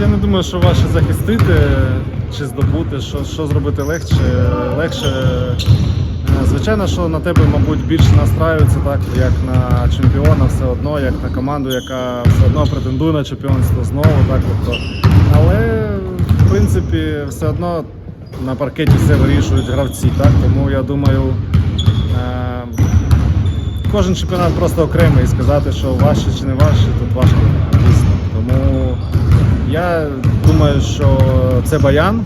я не думаю, що важче захистити чи здобути, що, що зробити легше. легше. Е, Звичайно, що на тебе, мабуть, більше настраюється, так, як на чемпіона все одно, як на команду, яка все одно претендує на чемпіонство знову. Так, тобто. Але, в принципі, все одно на паркеті все вирішують гравці. Так, тому я думаю, е, кожен чемпіонат просто окремий і сказати, що важче чи не важче, тут важко дійсно. Тому я думаю, що це баян,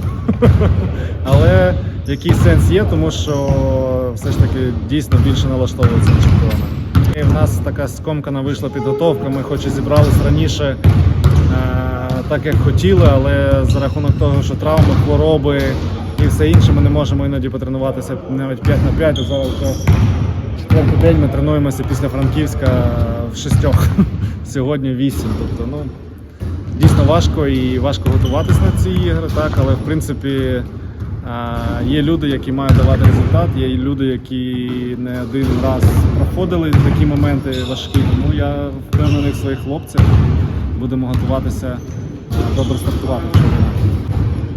але який сенс є, тому що все ж таки дійсно більше налаштовується на чемпіона. І в нас така скомкана вийшла підготовка. Ми хоч і зібрались раніше, е, так як хотіли, але за рахунок того, що травми, хвороби і все інше, ми не можемо іноді потренуватися навіть 5 на 5. От Зараз четвертий день ми тренуємося після Франківська в шістьох. Сьогодні вісім. Тобто, ну, дійсно важко і важко готуватись на ці ігри, так, але в принципі є люди, які мають давати результат, є люди, які не один раз проходили такі моменти важкі. Тому я впевнений в своїх хлопцях. Будемо готуватися добре стартувати.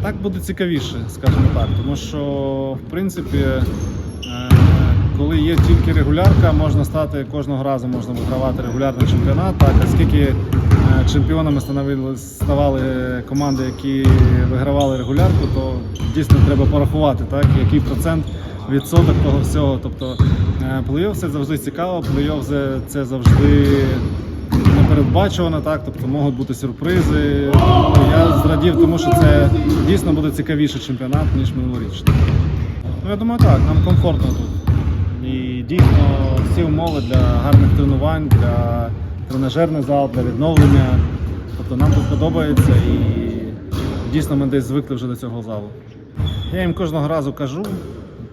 Так буде цікавіше, скажімо так, тому що в принципі, е, коли є тільки регулярка, можна стати кожного разу можна вигравати регулярний чемпіонат. Так, оскільки чемпіонами становили, ставали команди, які вигравали регулярку, то дійсно треба порахувати, так, який процент відсоток того всього. Тобто е, плей-офф це завжди цікаво, плей-офф це- завжди непередбачувано, так, тобто можуть бути сюрпризи. Я зрадів, тому що це дійсно буде цікавіший чемпіонат, ніж минулорічний. Ну, я думаю, так, нам комфортно тут. І дійсно всі умови для гарних тренувань, для тренажерний зал, для відновлення. Тобто нам тут подобається і дійсно ми десь звикли вже до цього залу. Я їм кожного разу кажу,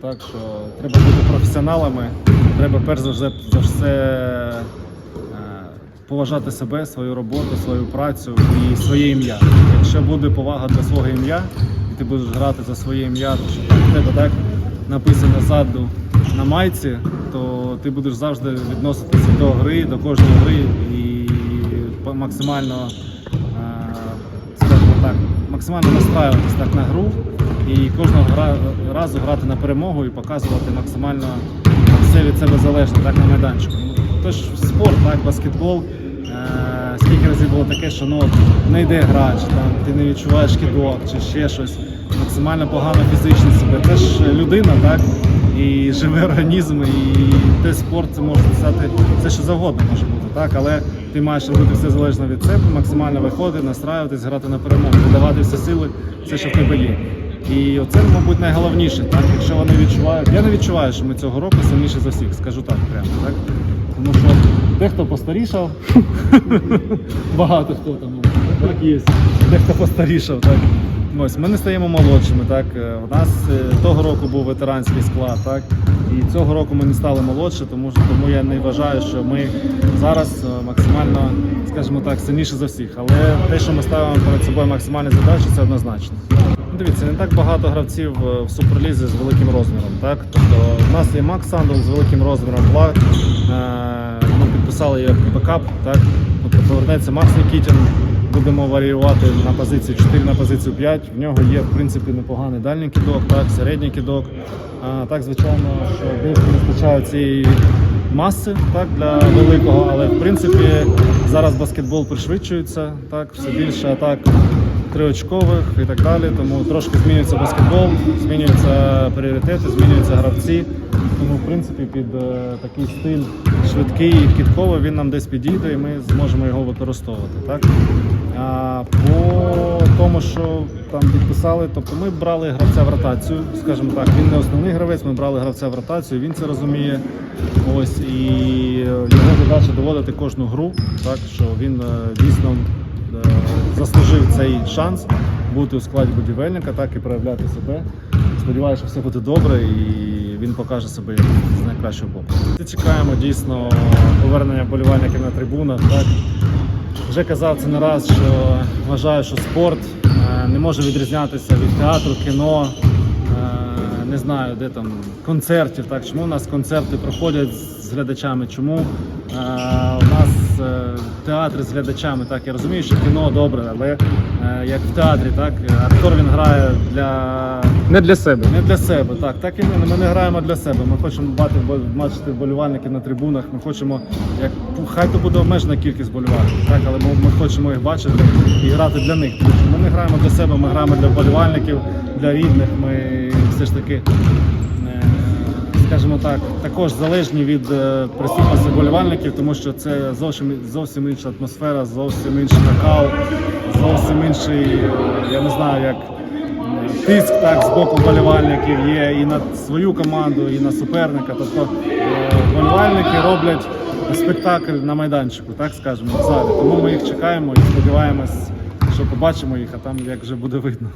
так що треба бути професіоналами, треба перш за все, за все е, поважати себе, свою роботу, свою працю і своє ім'я. Якщо буде повага для свого ім'я, і ти будеш грати за своє ім'я, то що в тебе так написано ззаду на майці, то ти будеш завжди відноситися до гри, до кожної гри і максимально, е, скажімо так, максимально настраюватись так на гру і кожного разу грати на перемогу і показувати максимально все від себе залежне так на майданчику. Ну, Тож спорт, так, баскетбол. Е, скільки разів було таке, що ну, не йде грач, там, ти не відчуваєш кидок чи ще щось, максимально погано фізично себе. Це ж людина, так? І живий організм, і те спорт це може стати все, що завгодно може бути, так? Але ти маєш робити все залежно від себе, максимально виходити, настраюватись, грати на перемогу, видавати всі сили, все, що в тебе є. І оце, мабуть, найголовніше, так? Якщо вони відчувають. Я не відчуваю, що ми цього року сильніше за всіх, скажу так прямо, так? Тому що дехто постарішав, багато хто там так є, дехто постарішав, так. Ось ми не стаємо молодшими. Так Е, у нас е, того року був ветеранський склад, так і цього року ми не стали молодше, тому тому я не вважаю, що ми зараз е, максимально, скажімо так, сильніші за всіх. Але те, що ми ставимо перед собою максимальні задачі, це однозначно. Ну, Дивіться, не так багато гравців е, в суперлізі з великим розміром. Так? Тобто в нас є Макс Сандл з великим розміром. Е, Ми підписали як бекап. Так? Тобто повернеться Макс Нікітін, будемо варіювати на позицію 4 на позицію 5. В нього є в принципі непоганий дальній кидок, так, середній кидок. А, так, звичайно, що деякі не вистачає цієї маси так, для великого, але в принципі зараз баскетбол пришвидшується, так, все більше атак триочкових і так далі. Тому трошки змінюється баскетбол, змінюються пріоритети, змінюються гравці. Тому, в принципі, під е, такий стиль швидкий і кітковий він нам десь підійде і ми зможемо його використовувати. Так? А по тому, що там підписали, тобто ми брали гравця в ротацію, скажімо так, він не основний гравець, ми брали гравця в ротацію, він це розуміє. Ось і його задача доводити кожну гру, так що він е, дійсно е, заслужив цей шанс бути у складі будівельника, так і проявляти себе. Сподіваюся, що все буде добре і він покаже себе з найкращого боку. Чекаємо дійсно повернення болівальників на трибунах. Так. Вже казав це не раз, що вважаю, що спорт е, не може відрізнятися від театру, кіно, е, не знаю, де там концертів. Так чому у нас концерти проходять з глядачами? Чому у нас е, театр з глядачами. Так, я розумію, що кіно добре, але е, як в театрі, так, актор він грає для Не для себе. не для себе, так, так і ми. Ми не граємо для себе. Ми хочемо бачити, бачити вболівальників на трибунах. Ми хочемо, як хай то буде обмежена кількість вболівальників, так, але ми, ми хочемо їх бачити і грати для них. Ми не граємо для себе, ми граємо для вболівальників, для рідних. Ми все ж таки. Скажімо так, також залежні від е, присутності вболівальників, тому що це зовсім зовсім інша атмосфера, зовсім інший нокаут, зовсім інший, е, я не знаю, як е, тиск так з боку вболівальників є і на свою команду, і на суперника. Тобто вболівальники роблять спектакль на майданчику, так скажемо, в залі. Тому ми їх чекаємо і сподіваємось, що побачимо їх, а там як вже буде видно.